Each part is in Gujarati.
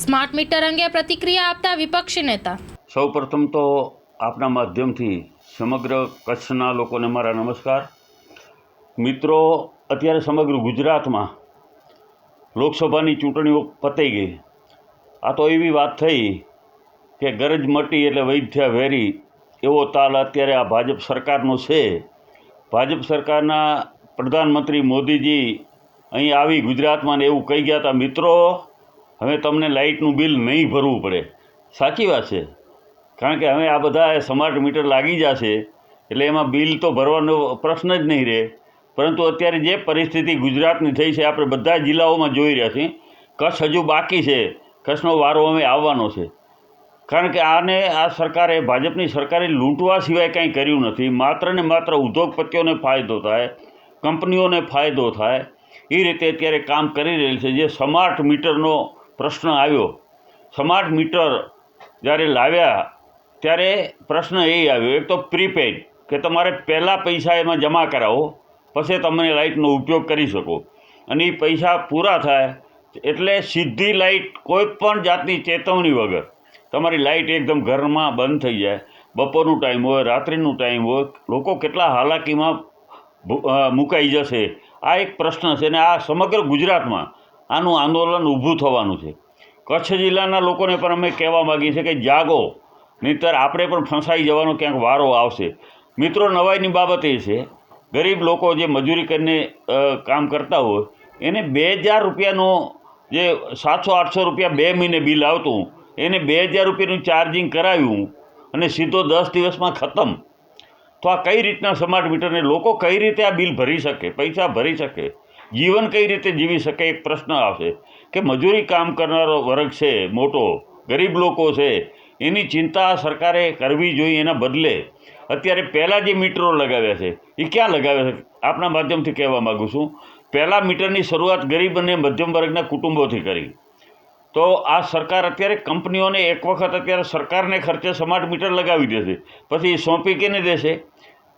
સ્માર્ટ મીટર અંગે પ્રતિક્રિયા આપતા વિપક્ષી નેતા. સૌપ્રથમ તો આપના માધ્યમથી સમગ્ર કચ્છના લોકોને મારા નમસ્કાર. મિત્રો, અત્યારે સમગ્ર ગુજરાતમાં લોકસભાની ચૂંટણીઓ પતાઈ ગઈ. આ તો એવી વાત થઈ કે ગરજ મટી એટલે વૈદ્યા વેરી એવો તાલ અત્યારે આ ભાજપ સરકારનો છે. ભાજપ સરકારના પ્રધાનમંત્રી મોદીજી અહીં આવી ગુજરાતમાં ને એવું કહી ગયા હતા, મિત્રો હવે તમને લાઇટનું બિલ નહીં ભરવું પડે. સાચી વાત છે. કારણ કે હવે આ બધા સ્માર્ટ મીટર લાગી જશે, એટલે એમાં બિલ તો ભરવાનો પ્રશ્ન જ નહીં રહે. પરંતુ અત્યારે જે પરિસ્થિતિ ગુજરાતની થઈ છે, આપણે બધા જિલ્લાઓમાં જોઈ રહ્યા છીએ, કચ્છ હજુ બાકી છે. કચ્છનો વારો અમે આવવાનો છે. કારણ કે આને આ સરકારે, ભાજપની સરકારે લૂંટવા સિવાય કંઈ કર્યું નથી. માત્ર ને માત્ર ઉદ્યોગપતિઓને ફાયદો થાય, કંપનીઓને ફાયદો થાય. એ રીતે અત્યારે કામ કરી રહેલ છે. જે સ્માર્ટ મીટરનો પ્રશ્ન આવ્યો. સ્માર્ટ મીટર જ્યારે લાવ્યા, ત્યારે પ્રશ્ન એ આવ્યો, એક તો પ્રીપેડ, કે તમારે પહેલાં પૈસા એમાં જમા કરાવો, પછી તમે લાઇટનો ઉપયોગ કરી શકો. અને એ પૈસા પૂરા થાય, એટલે સીધી લાઇટ કોઈ પણ જાતની ચેતવણી વગર. તમારી લાઇટ એકદમ ઘરમાં બંધ થઈ જાય. બપોરનું ટાઈમ હોય, રાત્રિનું ટાઈમ હોય, લોકો કેટલા હાલાકીમાં મુકાઈ જશે? આ એક પ્રશ્ન છે અને આ સમગ્ર ગુજરાતમાં આનું આંદોલન ઊભું થવાનું છે. કચ્છ જિલ્લાના લોકોને પણ અમે કહેવા માગીએ છીએ કે જાગો, નહીંતર આપણે પણ ફસાઈ જવાનો ક્યાંક વારો આવશે. મિત્રો, નવાઈની બાબત એ છે, ગરીબ લોકો જે મજૂરી કરીને કામ કરતા હોય, એને બે હજાર રૂપિયાનો જે સાતસો આઠસો રૂપિયા બે મહિને બિલ આવતું, એને બે હજાર રૂપિયાનું ચાર્જિંગ કરાવ્યું અને સીધો દસ દિવસમાં ખતમ. તો આ કઈ રીતના સ્માર્ટ મીટરને લોકો કઈ રીતે આ બિલ ભરી શકે, પૈસા ભરી શકે? જીવન કઈ રીતે જીવી શકે એક પ્રશ્ન આવશે કે મજૂરી કામ કરનારો વર્ગ છે, મોટો, ગરીબ લોકો છે, એની ચિંતા સરકારે કરવી જોઈએ એના બદલે અત્યારે પહેલાં જે મીટરો લગાવ્યા છે, એ ક્યાં લગાવ્યા છે? આપના માધ્યમથી કહેવા માગું છું. પહેલાં મીટરની શરૂઆત ગરીબ અને મધ્યમ વર્ગના કુટુંબોથી કરી. તો આ સરકાર અત્યારે કંપનીઓને એક વખત અત્યારે સરકારને ખર્ચે સ્માર્ટ મીટર લગાવી દેશે. પછી સોંપી કેને દેશે?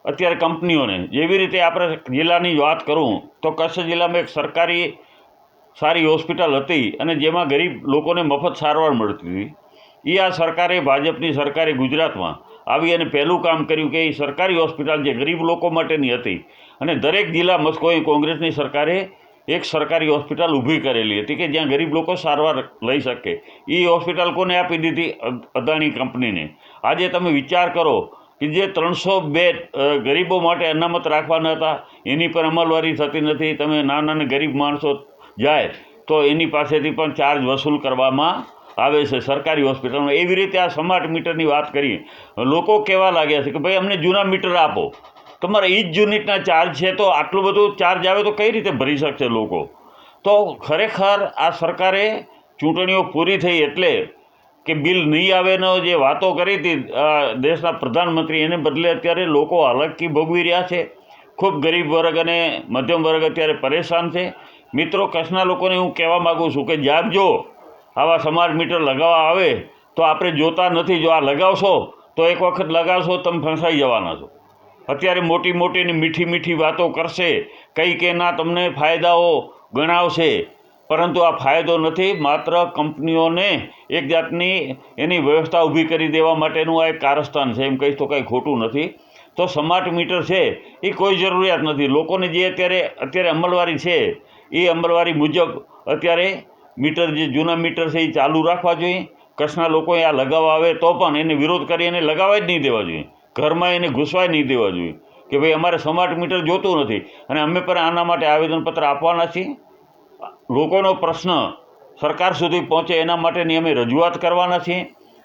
અત્યારે કંપનીઓને. જેવી રીતે આપણે જિલ્લાની વાત કરું, તો કચ્છ જિલ્લામાં એક સરકારી સારી હોસ્પિટલ હતી અને જેમાં ગરીબ લોકોને મફત સારવાર મળતી હતી. એ આ સરકારે ભાજપની સરકારે ગુજરાતમાં આવી અને પહેલું કામ કર્યું કે એ સરકારી હોસ્પિટલ જે ગરીબ લોકો માટેની હતી અને દરેક જિલ્લા મસ્કોએ કોંગ્રેસની સરકારે એક સરકારી હોસ્પિટલ ઊભી કરેલી હતી કે જ્યાં ગરીબ લોકો સારવાર લઈ શકે. એ હોસ્પિટલ કોને આપી દીધી? અદાણી કંપનીને. આજે તમે વિચાર કરો કે જે ત્રણસો બેડ ગરીબો માટે અનામત રાખવાના હતા, એની પર અમલવારી થતી નથી, તમે નાના અને ગરીબ માણસો જાય, તો એની પાસેથી પણ ચાર્જ વસૂલ કરવામાં આવે છે સરકારી હોસ્પિટલમાં. એવી રીતે આ સ્માર્ટ મીટરની વાત કરી લોકો કહેવા લાગ્યા છે કે ભાઈ, અમને જૂના મીટર આપો. તમારા ઈજ યુનિટના ચાર્જ છે, તો આટલું બધું ચાર્જ આવે તો કઈ રીતે ભરી શકશે લોકો? તો ખરેખર આ સરકારે ચૂંટણીઓ પૂરી થઈ એટલે કે બિલ નહીં આવેનો જે વાતો કરી હતી દેશના પ્રધાનમંત્રી, એને બદલે અત્યારે લોકો હાલાકી ભોગવી રહ્યા છે. ખૂબ ગરીબ વર્ગ અને મધ્યમ વર્ગ અત્યારે પરેશાન છે. મિત્રો, કચ્છના લોકોને હું કહેવા માગું છું કે જાગજો. આવા સ્માર્ટ મીટર લગાવવા આવે તો આપણે જોતા નથી. જો આ લગાવશો તો એક વખત લગાવશો, તમે ફસાઈ જવાના છો. અત્યારે મોટી મોટીની મીઠી મીઠી વાતો કરશે. કઈ કે તમને ફાયદાઓ ગણાવશે. પરંતુ આ ફાયદો નથી, માત્ર કંપનીઓને એક જાતની એની વ્યવસ્થા ઊભી કરી દેવા માટેનું આ એક કારસ્તાન છે. એમ કહીશ તો કંઈ ખોટું નથી. તો સ્માર્ટ મીટર છે, એ કોઈ જરૂરિયાત નથી. લોકોને જે અત્યારે અત્યારે અમલવારી છે, એ અમલવારી મુજબ અત્યારે મીટર જે જૂના મીટર છે, એ ચાલુ રાખવા જોઈએ. કચ્છના લોકોએ આ લગાવવા આવે તો પણ એને વિરોધ કરી એને લગાવવા જ નહીં દેવા જોઈએ. ઘરમાં એને ઘૂસવા નહીં દેવા જોઈએ. કે ભાઈ અમારે સ્માર્ટ મીટર જોતું નથી. અને અમે પણ આના માટે આવેદનપત્ર આપવાના છીએ. લોકોનો પ્રશ્ન સરકાર સુધી પહોંચે એના માટેની અમે રજૂઆત કરવાના છીએ.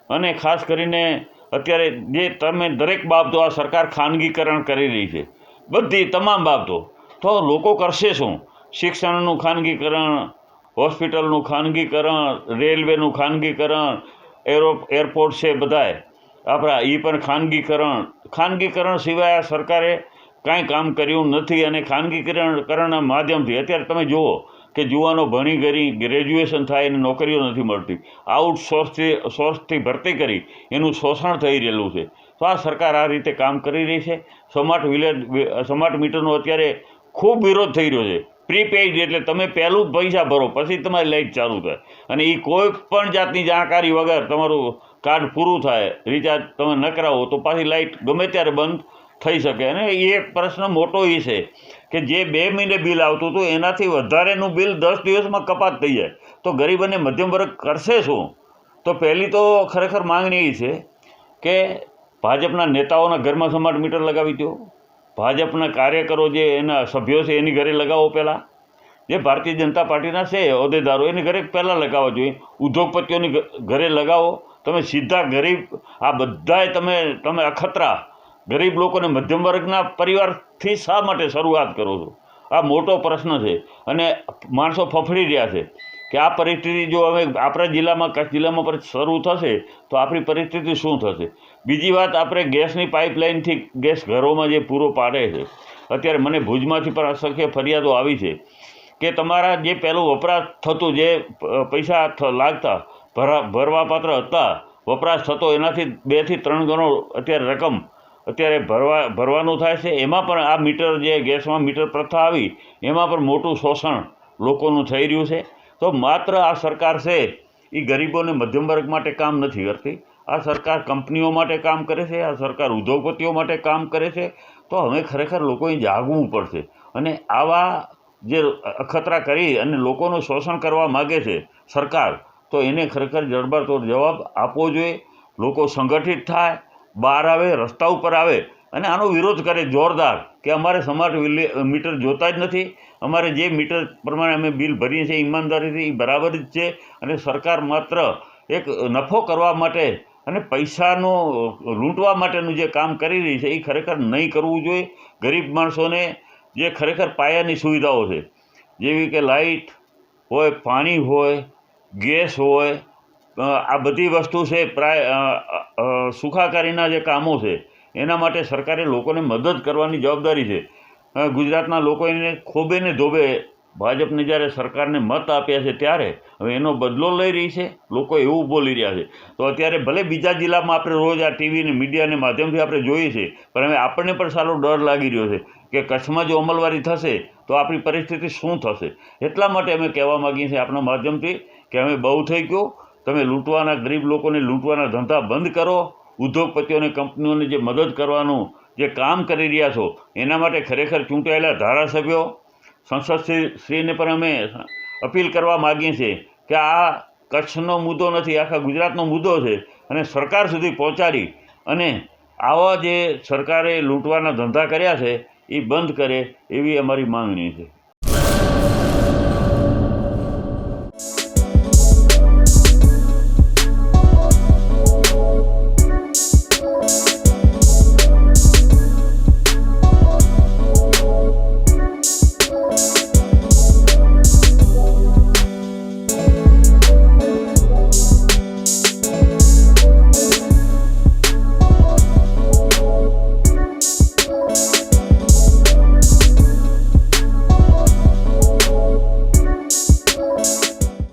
અને ખાસ કરીને અત્યારે જે તમે દરેક બાબતો આ સરકાર ખાનગીકરણ કરી રહી છે, બધી તમામ બાબતો, તો લોકો કરશે શું? શિક્ષણનું ખાનગીકરણ, હોસ્પિટલનું ખાનગીકરણ, રેલવેનું ખાનગીકરણ, એરો, એરપોર્ટ છે બધાય. આપણા એ પણ ખાનગીકરણ. ખાનગીકરણ સિવાય આ સરકારે કાંઈ કામ કર્યું નથી અને ખાનગીકરણ કરણના માધ્યમથી. અત્યારે તમે જુઓ કે જુવાનો ભણી ગરી ગ્રેજ્યુએશન થાય એને નોકરીઓ નથી મળતી. આઉટસોર્સથી સોર્સથી ભરતી કરી એનું શોષણ થઈ રહેલું છે. તો આ સરકાર આ રીતે કામ કરી રહી છે. સ્માર્ટ વિલેજ સ્માર્ટ મીટરનો અત્યારે ખૂબ વિરોધ થઈ રહ્યો છે. પ્રીપેઇડ એટલે તમે પહેલું પૈસા ભરો, પછી તમારી લાઇટ ચાલુ થાય. અને એ કોઈ પણ જાતની જાણકારી વગર તમારું કાર્ડ પૂરું થાય રિચાર્જ તમે ન કરાવો તો પાછી લાઇટ ગમે ત્યારે બંધ થઈ શકે. અને એ એક પ્રશ્ન મોટો એ છે કે જે બે મહિને બિલ આવતું હતું, એનાથી વધારેનું બિલ દસ દિવસમાં કપાત થઈ જાય. તો ગરીબ અને મધ્યમ વર્ગ કરશે શું? તો પહેલી તો ખરેખર માંગણી એ છે કે ભાજપના નેતાઓના ઘરમાં સ્માર્ટ મીટર લગાવી દો ભાજપના કાર્યકરો જે એના સભ્યો છે, એની ઘરે લગાવો પહેલાં. જે ભારતીય જનતા પાર્ટીના છે, હોદ્દેદારો, એની ઘરે પહેલાં લગાવવા જોઈએ. ઉદ્યોગપતિઓની ઘરે લગાવો. તમે સીધા ગરીબ, આ બધાએ તમે તમે અખતરા. ગરીબ લોકોને મધ્યમ વર્ગના પરિવારથી શા માટે શરૂઆત કરો છો? આ મોટો પ્રશ્ન છે. અને માણસો ફફડી રહ્યા છે કે આ પરિસ્થિતિ જો હવે આપણા જિલ્લામાં, કચ્છ જિલ્લામાં પર શરૂ થશે, તો આપણી પરિસ્થિતિ શું થશે? બીજી વાત, આપણે ગેસની પાઇપલાઇનથી ગેસ ઘરોમાં જે પૂરો પાડે છે. અત્યારે મને ભુજમાંથી પણ અસંખ્ય ફરિયાદો આવી છે કે તમારા જે પહેલું વપરાશ થતું, જે પૈસા લાગતા, ભરા, ભરવાપાત્ર હતા, વપરાશ થતો, એનાથી બેથી ત્રણ ગણો અત્યારે રકમ અત્યારે ભરવા ભરવાનું થાય છે. એમાં પણ આ મીટર જે ગેસમાં મીટર પ્રથા આવી, એમાં પણ મોટું શોષણ લોકોનું થઈ રહ્યું છે. તો માત્ર આ સરકાર છે એ ગરીબોને મધ્યમ વર્ગ માટે કામ નથી કરતી. આ સરકાર કંપનીઓ માટે કામ કરે છે, આ સરકાર ઉદ્યોગપતિઓ માટે કામ કરે છે. તો હવે ખરેખર લોકોએ જાગવું પડશે. અને આવા જે અખતરા કરી અને લોકોનું શોષણ કરવા માગે છે સરકાર, તો એને ખરેખર જડબાતોડ જવાબ આપવો જોઈએ. લોકો સંગઠિત થાય બહાર આવે, રસ્તા ઉપર આવે અને આનો વિરોધ કરે જોરદાર કે અમારે સ્માર્ટ મીટર જોતા જ નથી. અમારે જે મીટર પ્રમાણે અમે બિલ ભરીએ છીએ ઈમાનદારીથી એ બરાબર જ છે. અને સરકાર માત્ર એક નફો કરવા માટે અને પૈસાનો લૂંટવા માટેનું જે કામ કરી રહી છે, એ ખરેખર નહીં કરવું જોઈએ. ગરીબ માણસોને જે ખરેખર પાયાની સુવિધાઓ છે, જેવી કે લાઇટ હોય, પાણી હોય, ગેસ હોય આ બધી વસ્તુ છે પ્રાય સુખાકારીના જે કામો છે, એના માટે સરકારે લોકોને મદદ કરવાની જવાબદારી છે. ગુજરાતના લોકો એને ખોબે ને ધોબે ભાજપને જ્યારે સરકારને મત આપ્યા છે ત્યારે, હવે એનો બદલો લઈ રહી છે, લોકો એવું બોલી રહ્યા છે. તો અત્યારે ભલે બીજા જિલ્લામાં આપણે રોજ આ ટીવી ને મીડિયાને માધ્યમથી આપણે જોઈએ છે, પણ હવે આપણને પણ સારો ડર લાગી રહ્યો છે કે કચ્છમાં જો અમલવારી થશે, તો આપણી પરિસ્થિતિ શું થશે? એટલા માટે અમે કહેવા માગીએ છીએ આપણા માધ્યમથી કે અમે બહુ થઈ ગયું તમે લૂંટવાના ગરીબ લોકોને લૂંટવાના ધંધા બંધ કરો ઉદ્યોગપતિઓને કંપનીઓને જે મદદ કરવાનું જે કામ કરી રહ્યા છો, એના માટે ખરેખર ચૂંટાયેલા ધારાસભ્યો સંસદ શ્રી- શ્રીને પણ અમે અપીલ કરવા માગીએ છીએ કે આ કચ્છનો મુદ્દો નથી, આખા ગુજરાતનો મુદ્દો છે અને સરકાર સુધી પહોંચાડી અને આવા જે સરકારે લૂંટવાના ધંધા કર્યા છે, એ બંધ કરે એવી અમારી માંગણી છે.